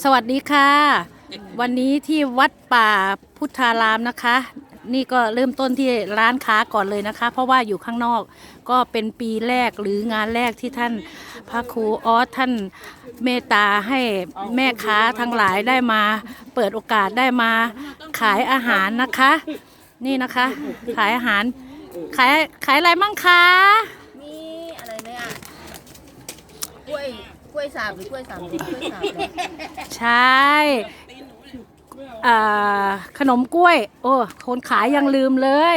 สวัสดีค่ะ วันนี้ที่วัดป่าพุทธารามนะคะ นี่ก็เริ่มต้นที่ร้านค้าก่อนเลยนะคะ เพราะว่าอยู่ข้างนอกก็เป็นปีแรกหรืองานแรกที่ท่านพระครูออสท่านเมตตาให้แม่ค้าทั้งหลายได้มา เปิดโอกาสได้มาขายอาหารนะคะ นี่นะคะ ขายอาหารขายขายอะไรมั่งคะมีอะไรไหมอะกล้วย กล้วยสาบหรือกล้วยสามกล้วยสาบเนี่ยใช่อ่าขนมกล้วย โอ้คนขายยังลืมเลย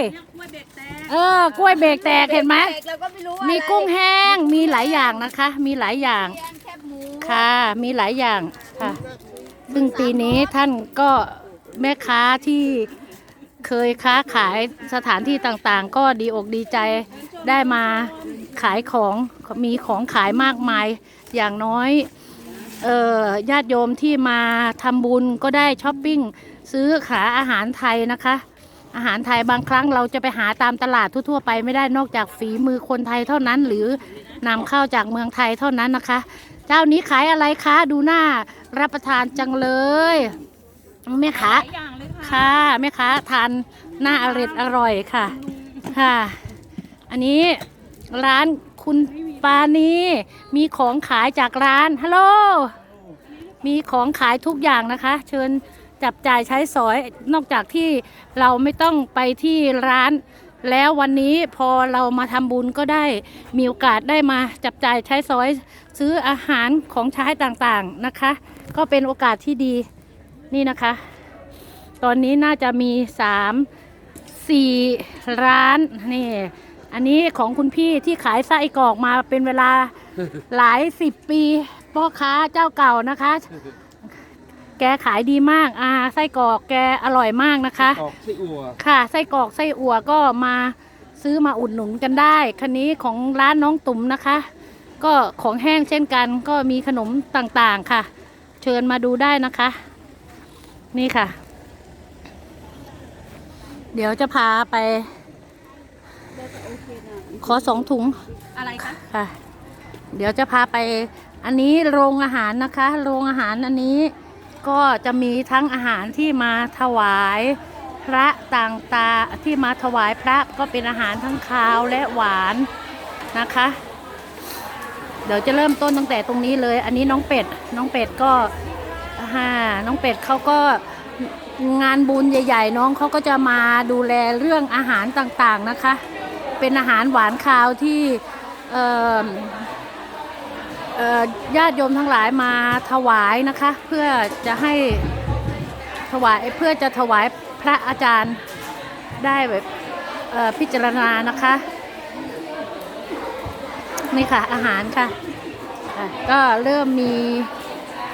เออกล้วยเบรกแตกเห็นไหมด็กเราก็ไม่รู้ว่ามีอะไรกุ้งแห้งมีหลายอย่างนะคะ มีหลายอย่างแกงแคบหมูค่ะ มีหลายอย่างค่ะ ซึ่งปีนี้ท่านก็แม่ค้าที่เคยค้าขายสถานที่ต่างๆ ก็ดีอกดีใจได้มา ขายของมีของขายมากมาย อย่างน้อยเอ่อญาติโยมที่มาทำบุญก็ได้ช้อปปิ้ง ซื้อขาอาหารไทยนะคะ อาหารไทยบางครั้งเราจะไปหาตามตลาดทั่วๆไปไม่ได้นอกจากฝีมือคนไทยเท่านั้น หรือนำเข้าจากเมืองไทยเท่านั้นนะคะ เจ้านี้ขายอะไรคะดูหน้ารับประทานจังเลยแม่ค้าค่ะแม่ค้าทานหน้าอร่อยอร่อยค่ะค่ะ อันนี้ ร้านคุณปานีมีของขายจากร้านฮัลโหลมีของขายทุกอย่างนะคะ เชิญจับจ่ายใช้สอยนอกจากที่เราไม่ต้องไปที่ร้าน แล้ววันนี้พอเรามาทำบุญก็ได้มีโอกาสได้มาจับจ่ายใช้สอยซื้ออาหารของใช้ต่างๆนะคะ ก็เป็นโอกาสที่ดีนี่นะคะ ตอนนี้น่าจะมีสามสี่ร้านนี่ อันนี้ของคุณพี่ที่ขายไส้กรอกมาเป็นเวลาหลายสิบปีพ่อค้าเจ้าเก่านะคะ แกขายดีมากอ่าไส้กรอกแกอร่อยมากนะคะกรอกไส้อั่วค่ะไส้กรอกไส้อั่วก็มาซื้อมาอุดหนุนกันได้คันนี้ของร้านน้องตุ๋มนะคะ ก็ของแห้งเช่นกันก็มีขนมต่างๆค่ะ เชิญมาดูได้นะคะ นี่ค่ะ เดี๋ยวจะพาไป ขอสองถุงอะไรคะค่ะ เดี๋ยวจะพาไป อันนี้โรงอาหารนะคะ โรงอาหารอันนี้ก็จะมีทั้งอาหารที่มาถวายพระต่างๆที่มาถวายพระก็เป็นอาหารทั้งคาวและหวานนะคะ เดี๋ยวจะเริ่มต้นตั้งแต่ตรงนี้เลย อันนี้น้องเป็ด น้องเป็ดก็ฮ่าน้องเป็ดเขาก็งานบุญใหญ่ ๆ น้องเขาก็จะมาดูแลเรื่องอาหารต่างๆนะคะ เป็นอาหารหวานคาวที่ญาติโยมทั้งหลายมาถวายนะคะ เพื่อจะให้ถวายเพื่อจะถวายพระอาจารย์ได้แบบพิจารณานะคะนี่ค่ะอาหารค่ะอะก็เริ่มมี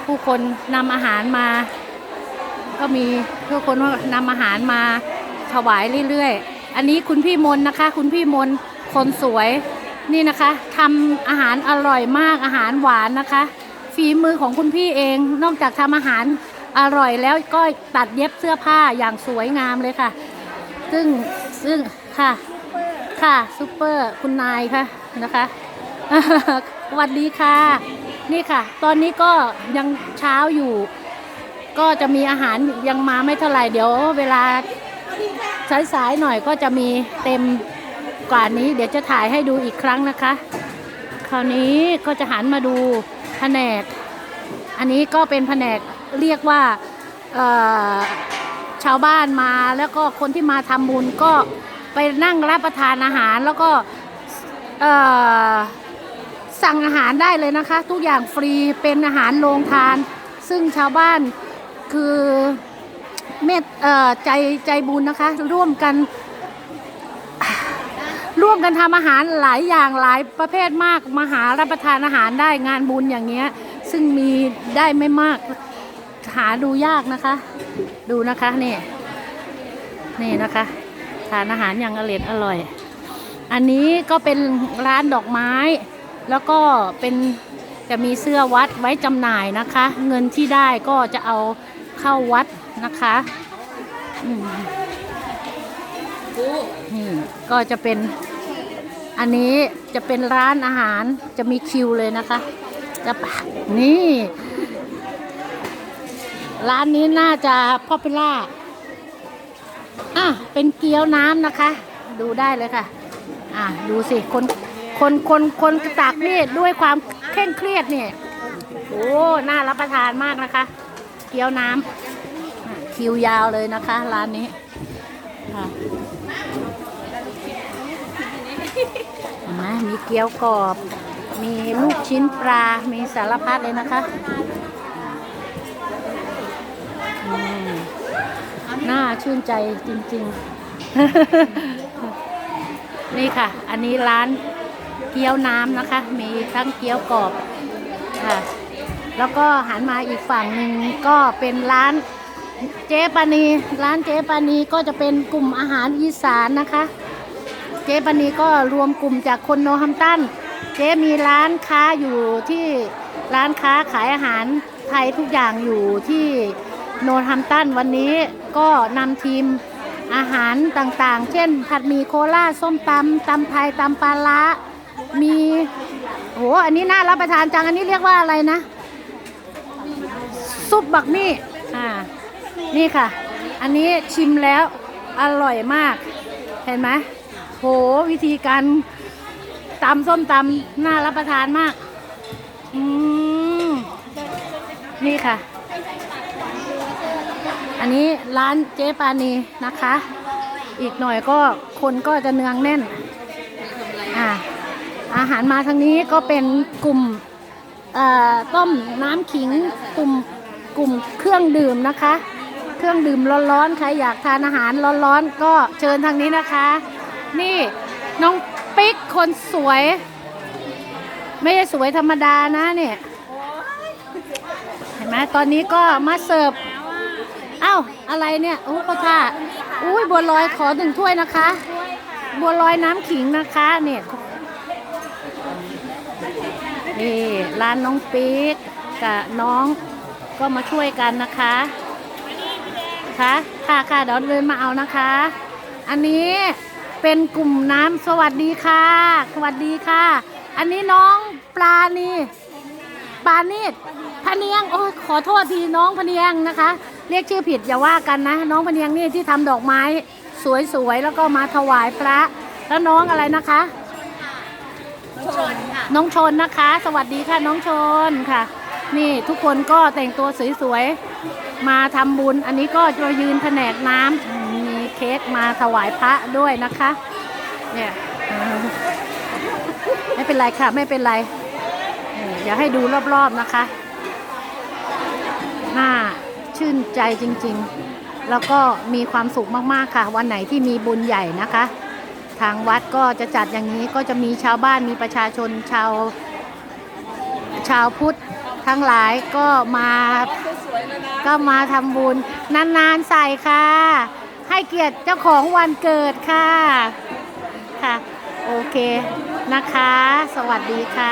ผู้คนนำอาหารมา ก็มีผู้คนนำอาหารมาถวายเรื่อยๆ อันนี้คุณพี่มนนะคะ คุณพี่มนคนสวยนี่นะคะทำอาหารอร่อยมากอาหารหวานนะคะ ฝีมือของคุณพี่เอง นอกจากทำอาหารอร่อยแล้วก็ตัดเย็บเสื้อผ้าอย่างสวยงามเลยค่ะ ซึ่งซึ่งค่ะค่ะซูเปอร์คุณนายค่ะนะคะสวัสดีค่ะ นี่ค่ะ ตอนนี้ก็ยังเช้าอยู่ ก็จะมีอาหารยังมาไม่เท่าไหร่เดี๋ยวเวลา สายๆหน่อยก็จะมีเต็มกว่านี้ เดี๋ยวจะถ่ายให้ดูอีกครั้งนะคะ คราวนี้ก็จะหันมาดูแผนก อันนี้ก็เป็นแผนกเรียกว่าชาวบ้านมาแล้วก็คนที่มาทำบุญก็ไปนั่งรับประทานอาหารแล้วก็สั่งอาหารได้เลยนะคะ ทุกอย่างฟรีเป็นอาหารโรงทาน ซึ่งชาวบ้านคือ เมตใจใจบุญนะคะ ร่วมกัน ร่วมกันทำอาหารหลายอย่างหลายประเภทมากมาหารับประทานอาหารได้งานบุญอย่างเงี้ย ซึ่งมีได้ไม่มากหาดูยากนะคะ ดูนะคะนี่นี่นะคะทานอาหารอย่างอร่อยอร่อย อันนี้ก็เป็นร้านดอกไม้ แล้วก็เป็นจะมีเสื้อวัดไว้จำหน่ายนะคะ เงินที่ได้ก็จะเอาเข้าวัด นะคะนี่ก็จะเป็น อันนี้จะเป็นร้านอาหารจะมีคิวเลยนะคะ จะนี่ ร้านนี้น่าจะพ่อปล่าอะเป็นเกี๊ยวน้ำนะคะ ดูได้เลยค่ะ อะดูสิคนคนคนคนตักนี่ด้วยความเคร่งเครียดเนี่ยโอ้น่ารับประทานมากนะคะ เกี๊ยวน้ำ คิวยาวเลยนะคะ ร้านนี้ค่ะนไหมมีเกี๊ยวกรอบ มีลูกชิ้นปลา มีสารพัดเลยนะคะ น่าชื่นใจจริง ๆ นี่ค่ะ อันนี้ร้านเกี๊ยวน้ำนะคะ มีทั้งเกี๊ยวกรอบค่ะ แล้วก็หันมาอีกฝั่งหนึ่งก็เป็นร้าน เจ๊ปานีร้านเจ๊ปานีก็จะเป็นกลุ่มอาหารอีสานนะคะ เจ๊ปานีก็รวมกลุ่มจากคนโนฮัมตันเจ๊มีร้านค้าอยู่ที่ร้านค้าขายอาหารไทยทุกอย่างอยู่ที่โนฮัมตันวันนี้ก็นำทีมอาหารต่างๆ เช่น ผัดหมี่โคราส้มตำตำไทยตำปลาละมีโหอันนี้น่ารับประทานจัง อันนี้เรียกว่าอะไรนะ ซุปบักมี่อ่า นี่ค่ะ อันนี้ชิมแล้วอร่อยมาก เห็นไหมโหวิธีการตำส้มตำน่ารับประทานมาก อืมนี่ค่ะ อันนี้ร้านเจ๊ปานีนะคะ อีกหน่อยก็คนก็จะเนืองแน่น อ่าอาหารมาทางนี้ก็เป็นกลุ่มเอ่อต้มน้ำขิงกลุ่มกลุ่มเครื่องดื่มนะคะ เครื่องดื่มร้อนๆ ใครอยากทานอาหารร้อนๆ ก็เชิญทางนี้นะคะ นี่น้องปิ๊กคนสวย ไม่ใช่สวยธรรมดานะเนี่ยเห็นไหมตอนนี้ก็มาเสิร์ฟเอ้าอะไรเนี่ยโอ้ก็ท่าอุ้ยบัวลอยขอหนึ่งถ้วยนะคะ บัวลอยน้ำขิงนะคะเนี่ยนี่ร้านน้องปี๊กกับน้องก็มาช่วยกันนะคะ ค่ะค่ะค่ะเดี๋ยวเดินมาเอานะคะ อันนี้เป็นกลุ่มน้ำสวัสดีค่ะ สวัสดีค่ะ อันนี้น้องปลานี่ปลานิดพะเนียงโอ้ยขอโทษทีน้องพะเนียงนะคะ เรียกชื่อผิดอย่าว่ากันนะ น้องพะเนียงนี่ที่ทำดอกไม้สวยๆแล้วก็มาถวายพระ แล้วน้องอะไรนะคะ ชนค่ะ น้องชนนะคะ สวัสดีค่ะน้องชนค่ะ นี่ทุกคนก็แต่งตัวสวยๆ มาทำบุญ อันนี้ก็จะยืนแผนกน้ำอืมมีเค้กมาถวายพระด้วยนะคะ เนี่ยไม่เป็นไรค่ะ ไม่เป็นไรอออยาให้ดูรอบๆนะคะน่าชื่นใจจริงๆ แล้วก็มีความสุขมากๆค่ะ วันไหนที่มีบุญใหญ่นะคะ ทางวัดก็จะจัดอย่างนี้ก็จะมีชาวบ้านมีประชาชนชาวชาวพุทธทั้งหลายก็มา ก็มาทำบุญ นานๆใส่ค่ะ ให้เกียรติเจ้าของวันเกิดค่ะ ค่ะ โอเคนะคะ สวัสดีค่ะ